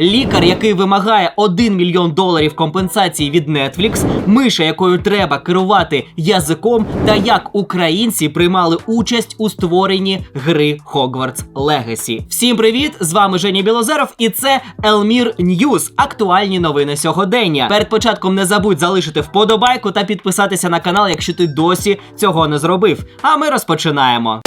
Лікар, який вимагає 1 мільйон доларів компенсації від Netflix, миша, якою треба керувати язиком, та як українці приймали участь у створенні гри Hogwarts Legacy. Всім привіт! З вами Женя Білозеров, і це Елмір Ньюз. Актуальні новини сьогодення. Перед початком не забудь залишити вподобайку та підписатися на канал, якщо ти досі цього не зробив. А ми розпочинаємо.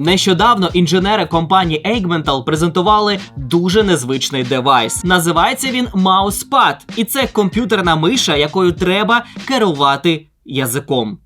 Нещодавно інженери компанії Eggmental презентували дуже незвичний девайс. Називається він Mousepad, і це комп'ютерна миша, якою треба керувати язиком.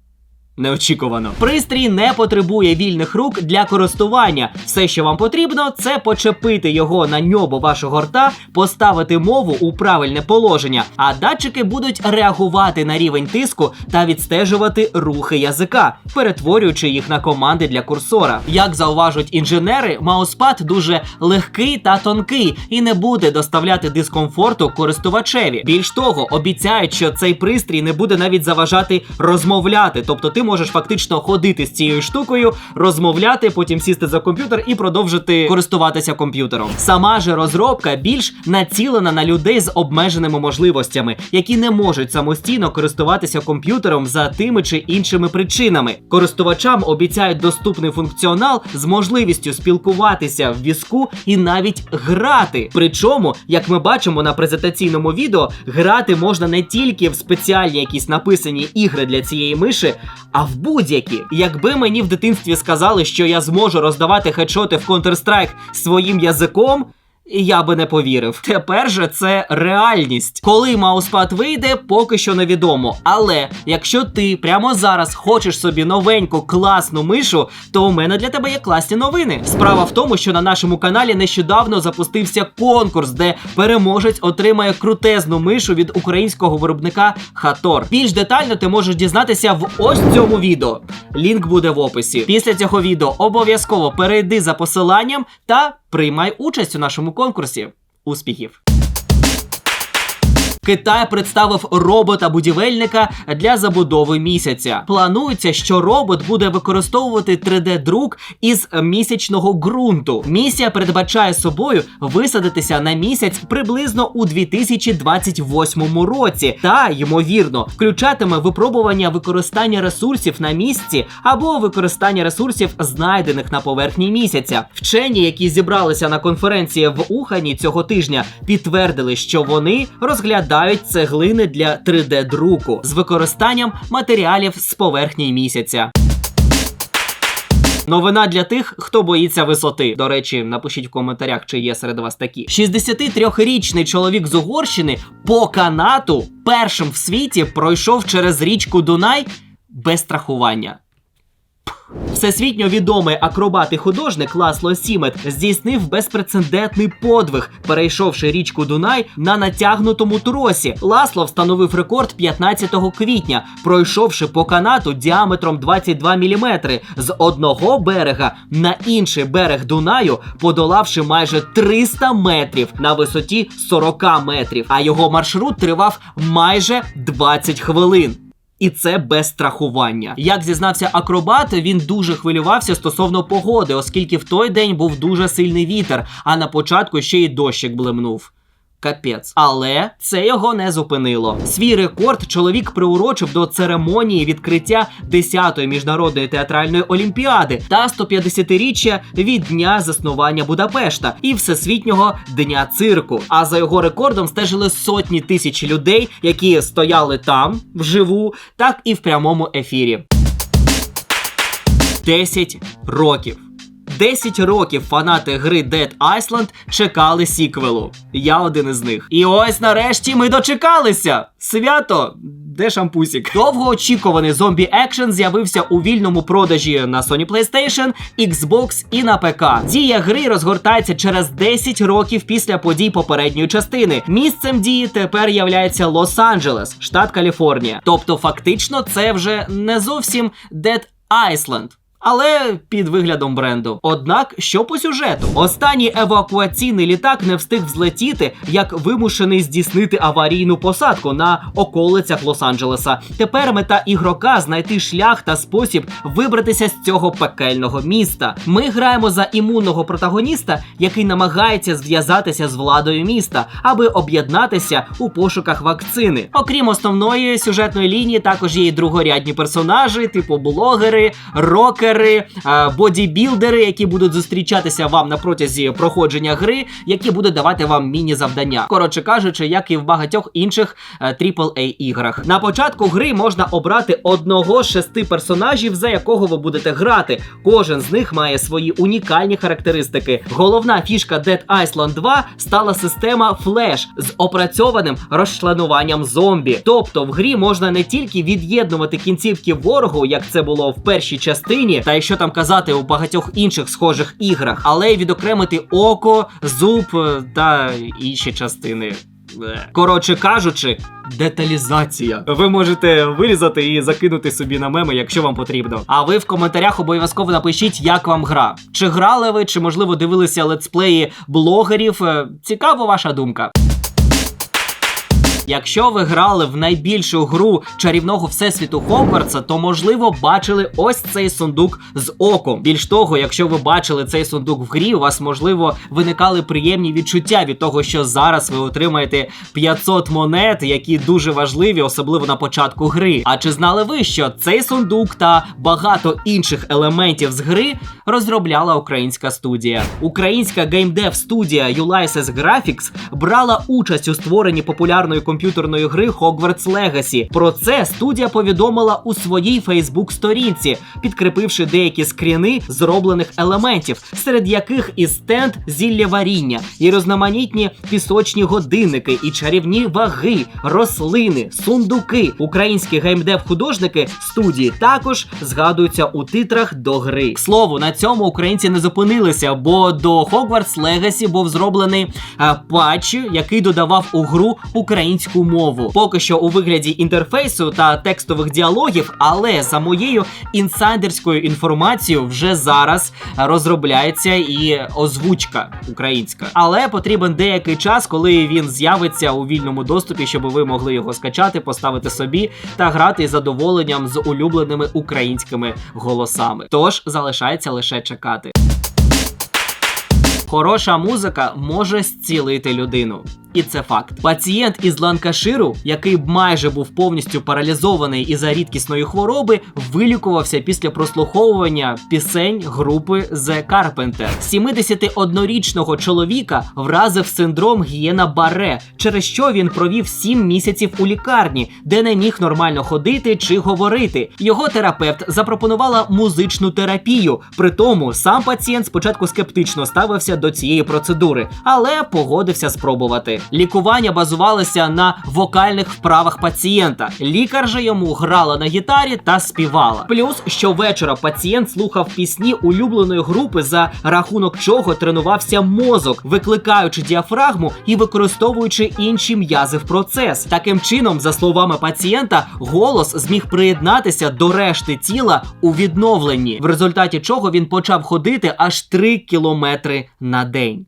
Неочікувано. Пристрій не потребує вільних рук для користування. Все, що вам потрібно, це почепити його на ньобу вашого рта, поставити мову у правильне положення, а датчики будуть реагувати на рівень тиску та відстежувати рухи язика, перетворюючи їх на команди для курсора. Як зауважують інженери, мауспад дуже легкий та тонкий і не буде доставляти дискомфорту користувачеві. Більш того, обіцяють, що цей пристрій не буде навіть заважати розмовляти, тобто ти можеш фактично ходити з цією штукою, розмовляти, потім сісти за комп'ютер і продовжити користуватися комп'ютером. Сама же розробка більш націлена на людей з обмеженими можливостями, які не можуть самостійно користуватися комп'ютером за тими чи іншими причинами. Користувачам обіцяють доступний функціонал з можливістю спілкуватися в візку і навіть грати. Причому, як ми бачимо на презентаційному відео, грати можна не тільки в спеціальні якісь написані ігри для цієї миші, а в будь-які. Якби мені в дитинстві сказали, що я зможу роздавати хедшоти в Counter-Strike своїм язиком. Я би не повірив. Тепер же це реальність. Коли мауспад вийде, поки що невідомо. Але якщо ти прямо зараз хочеш собі новеньку класну мишу, то у мене для тебе є класні новини. Справа в тому, що на нашому каналі нещодавно запустився конкурс, де переможець отримає крутезну мишу від українського виробника Хатор. Більш детально ти можеш дізнатися в ось цьому відео. Лінк буде в описі. Після цього відео обов'язково перейди за посиланням та приймай участь у нашому конкурсі. Успіхів! Китай представив робота-будівельника для забудови місяця. Планується, що робот буде використовувати 3D-друк із місячного ґрунту. Місія передбачає собою висадитися на місяць приблизно у 2028 році, та ймовірно включатиме випробування використання ресурсів на місці або використання ресурсів, знайдених на поверхні місяця. Вчені, які зібралися на конференції в Ухані цього тижня, підтвердили, що вони розглядають цеглини для 3D-друку з використанням матеріалів з поверхні місяця. Новина для тих, хто боїться висоти. До речі, напишіть в коментарях, чи є серед вас такі. 63-річний чоловік з Угорщини по канату першим в світі пройшов через річку Дунай без страхування. Всесвітньо відомий акробат і художник Ласло Сімет здійснив безпрецедентний подвиг, перейшовши річку Дунай на натягнутому тросі. Ласло встановив рекорд 15 квітня, пройшовши по канату діаметром 22 мм з одного берега на інший берег Дунаю, подолавши майже 300 метрів на висоті 40 метрів. А його маршрут тривав майже 20 хвилин. І це без страхування. Як зізнався акробат, він дуже хвилювався стосовно погоди, оскільки в той день був дуже сильний вітер, а на початку ще й дощик блимнув. Капець, але це його не зупинило. Свій рекорд чоловік приурочив до церемонії відкриття 10-ї міжнародної театральної олімпіади та 150-річчя від дня заснування Будапешта і всесвітнього дня цирку. А за його рекордом стежили сотні тисяч людей, які стояли там вживу, так і в прямому ефірі. 10 років. 10 років фанати гри Dead Island чекали сіквелу. Я один із них. І ось нарешті ми дочекалися. Свято! Де шампусік? Довгоочікуваний зомбі екшен з'явився у вільному продажі на Sony PlayStation, Xbox і на ПК. Дія гри розгортається через 10 років після подій попередньої частини. Місцем дії тепер являється Лос-Анджелес, штат Каліфорнія. Тобто, фактично, це вже не зовсім Dead Island. Але під виглядом бренду. Однак, що по сюжету, останній евакуаційний літак не встиг взлетіти, як вимушений здійснити аварійну посадку на околицях Лос-Анджелеса. Тепер мета ігрока знайти шлях та спосіб вибратися з цього пекельного міста. Ми граємо за імунного протагоніста, який намагається зв'язатися з владою міста, аби об'єднатися у пошуках вакцини. Окрім основної сюжетної лінії, також є і другорядні персонажі, типу блогери, рокери, е, бодібілдери, які будуть зустрічатися вам на протязі проходження гри, які будуть давати вам міні-завдання. Коротше кажучи, як і в багатьох інших е, AAA іграх. На початку гри можна обрати одного з шести персонажів, за якого ви будете грати. Кожен з них має свої унікальні характеристики. Головна фішка Dead Island 2 стала система Flash з опрацьованим розчленуванням зомбі. Тобто в грі можна не тільки від'єднувати кінцівки ворогу, як це було в першій частині, та якщо там казати у багатьох інших схожих іграх, але й відокремити око, зуб е, та інші частини. Коротше кажучи, деталізація. Ви можете вирізати і закинути собі на меми, якщо вам потрібно. А ви в коментарях обов'язково напишіть, як вам гра. Чи грали ви, чи можливо дивилися летсплеї блогерів. Е, Цікава ваша думка. Якщо ви грали в найбільшу гру чарівного всесвіту Хогвартса, то можливо бачили ось цей сундук з оком. Більш того, якщо ви бачили цей сундук в грі, у вас можливо виникали приємні відчуття від того, що зараз ви отримаєте 500 монет, які дуже важливі, особливо на початку гри. А чи знали ви, що цей сундук та багато інших елементів з гри розробляла українська студія? Українська геймдев студія Ulyses Graphics брала участь у створенні популярної комп'ютерної гри Hogwarts Legacy. Про це студія повідомила у своїй Фейсбук-сторінці, підкріпивши деякі скріни зроблених елементів, серед яких і стенд зілля варіння, і різноманітні пісочні годинники, і чарівні ваги, рослини, сундуки. Українські геймдев-художники студії також згадуються у титрах до гри. К слову, на цьому українці не зупинилися, бо до Hogwarts Legacy був зроблений е, патч, який додавав у гру українську мову. Поки що у вигляді інтерфейсу та текстових діалогів, але за моєю інсайдерською інформацією вже зараз розробляється і озвучка українська. Але потрібен деякий час, коли він з'явиться у вільному доступі, щоб ви могли його скачати, поставити собі та грати із задоволенням з улюбленими українськими голосами. Тож залишається лише чекати. Хороша музика може зцілити людину. І це факт. Пацієнт із Ланкаширу, який майже був повністю паралізований із-за рідкісної хвороби, вилікувався після прослуховування пісень групи The Carpenter. 71-річного чоловіка вразив синдром гієна Барре, через що він провів 7 місяців у лікарні, де не міг нормально ходити чи говорити. Його терапевт запропонувала музичну терапію. При тому сам пацієнт спочатку скептично ставився до цієї процедури, але погодився спробувати. Лікування базувалося на вокальних вправах пацієнта. Лікар же йому грала на гітарі та співала. Плюс щовечора пацієнт слухав пісні улюбленої групи, за рахунок чого тренувався мозок, викликаючи діафрагму і використовуючи інші м'язи в процес. Таким чином, за словами пацієнта, голос зміг приєднатися до решти тіла у відновленні, в результаті чого він почав ходити аж 3 кілометри на день.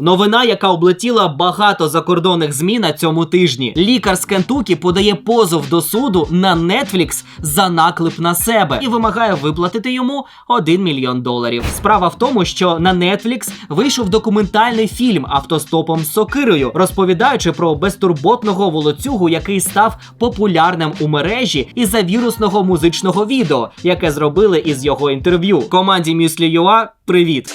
Новина, яка облетіла багато закордонних змі на цьому тижні. Лікар з Кентукі подає позов до суду на Netflix за наклеп на себе і вимагає виплатити йому 1 мільйон доларів. Справа в тому, що на Netflix вийшов документальний фільм автостопом з сокирою, розповідаючи про безтурботного волоцюгу, який став популярним у мережі із-за вірусного музичного відео, яке зробили із його інтерв'ю. Команді Мюслі.ua привіт!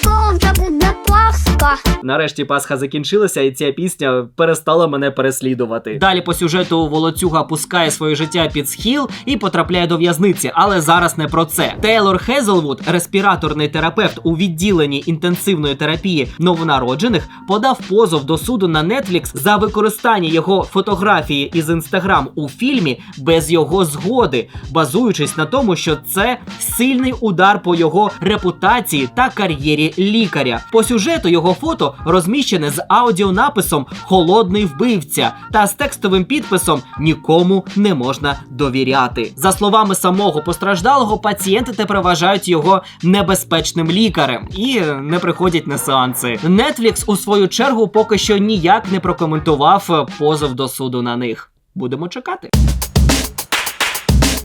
Пасха. Нарешті Пасха закінчилася, і ця пісня перестала мене переслідувати. Далі по сюжету волоцюга пускає своє життя під схил і потрапляє до в'язниці, але зараз не про це. Тейлор Хезелвуд, респіраторний терапевт у відділенні інтенсивної терапії новонароджених, подав позов до суду на Netflix за використання його фотографії із інстаграм у фільмі без його згоди, базуючись на тому, що це сильний удар по його репутації та кар'єрі лікаря. По сюжету його його фото розміщене з аудіонаписом Холодний вбивця та з текстовим підписом Нікому не можна довіряти. За словами самого постраждалого, пацієнти тепер вважають його небезпечним лікарем і не приходять на сеанси. Netflix у свою чергу поки що ніяк не прокоментував позов до суду на них. Будемо чекати.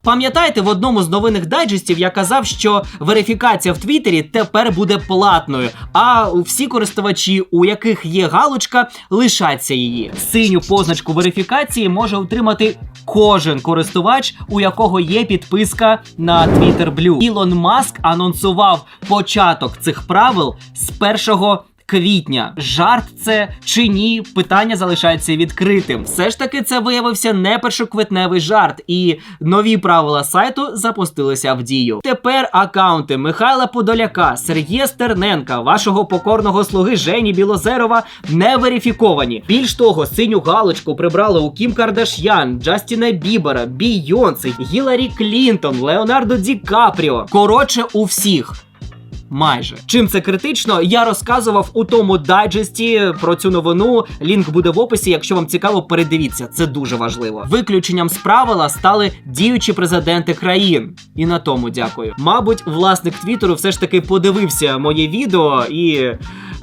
Пам'ятаєте, в одному з новинних дайджестів я казав, що верифікація в Твіттері тепер буде платною, а всі користувачі, у яких є галочка, лишаться її. Синю позначку верифікації може отримати кожен користувач, у якого є підписка на Twitter Blue. Ілон Маск анонсував початок цих правил з першого квітня. Жарт це чи ні? Питання залишається відкритим. Все ж таки, це виявився не першоквитневий жарт, і нові правила сайту запустилися в дію. Тепер акаунти Михайла Подоляка, Сергія Стерненка, вашого покорного слуги Жені Білозерова не верифіковані. Більш того, синю галочку прибрали у Кім Кардашян, Джастіна Бібера, Бійонси, Гіларі Клінтон, Леонардо Ді Капріо. Коротше, у всіх. Майже чим це критично, я розказував у тому дайджесті про цю новину. Лінк буде в описі. Якщо вам цікаво, передивіться. Це дуже важливо. Виключенням з правила стали діючі президенти країн. І на тому дякую. Мабуть, власник твіттеру все ж таки подивився моє відео і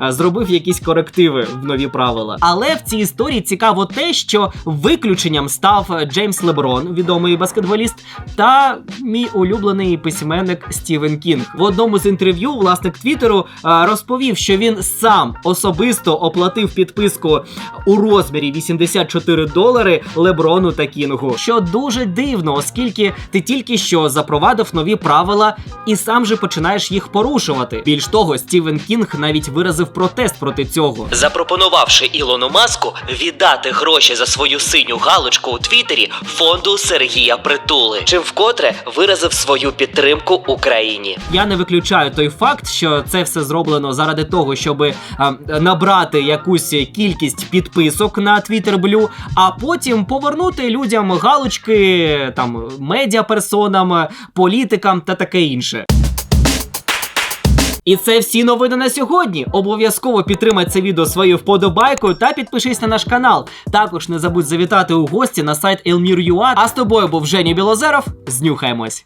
зробив якісь корективи в нові правила. Але в цій історії цікаво те, що виключенням став Джеймс Леброн, відомий баскетболіст, та мій улюблений письменник Стівен Кінг. В одному з інтерв'ю власник Твіттеру е, розповів, що він сам особисто оплатив підписку у розмірі 84 долари Леброну та Кінгу. Що дуже дивно, оскільки ти тільки що запровадив нові правила і сам же починаєш їх порушувати. Більш того, Стівен Кінг навіть виразив протест проти цього. запропонувавши Ілону Маску віддати гроші за свою синю галочку у Твіттері фонду Сергія Притули, чим вкотре виразив свою підтримку Україні. Я не виключаю той факт, що це все зроблено заради того, щоб набрати якусь кількість підписок на Twitter Blue, а потім повернути людям галочки там медіаперсонам, політикам та таке інше. І це всі новини на сьогодні. Обов'язково підтримай це відео своєю вподобайкою та підпишись на наш канал. Також не забудь завітати у гості на сайт Elmir.ua. А з тобою був Женя Білозеров. Знюхаємось.